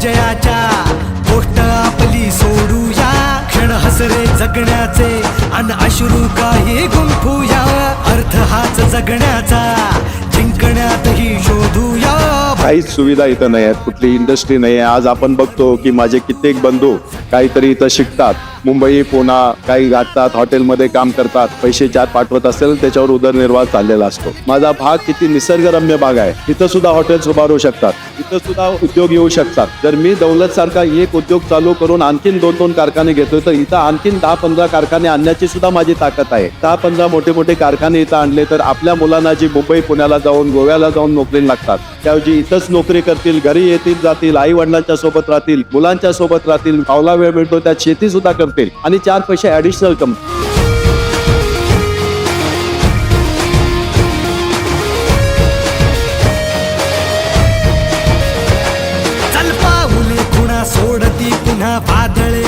विजयाच्या गोष्ट आपली सोडूया. क्षण हसरे जगण्याचे अन अश्रू काही गुंफूया. अर्थ हाच जगण्याचा जिंकण्यातही शोधूया. काहीच सुविधा इथं नाही आहेत कुठली इंडस्ट्री नाही आहे आज आपण बघतो की माझे कित्येक बंधू काहीतरी इथं शिकतात. मुंबई पुणा काही गाठतात हॉटेलमध्ये काम करतात पैसे चार पाठवत असेल त्याच्यावर उदरनिर्वाह चाललेला असतो. माझा भाग किती निसर्गरम्य भाग आहे. इथं सुद्धा हॉटेल्स उभारू शकतात. इथं सुद्धा उद्योग येऊ शकतात. जर मी दौलत सारखा एक उद्योग चालू करून आणखीन दोन दोन कारखाने घेतोय तर इथं आणखीन दहा पंधरा कारखाने आणण्याची सुद्धा माझी ताकद आहे. दहा पंधरा मोठे मोठे कारखाने इथं आणले तर आपल्या मुलांना जी मुंबई पुण्याला जाऊन गोव्याला जाऊन नोकरी लागतात. त्याऐवजी इथंच नोकरी करतील घरी येतील जातील आई वडिलांच्या सोबत राहतील मुलांच्या सोबत राहतील फावला वेळ मिळतो त्यात शेती सुद्धा करतील आणि चार पैसे ऍडिशनल कम चल पाऊले सोडती पुन्हा वादळे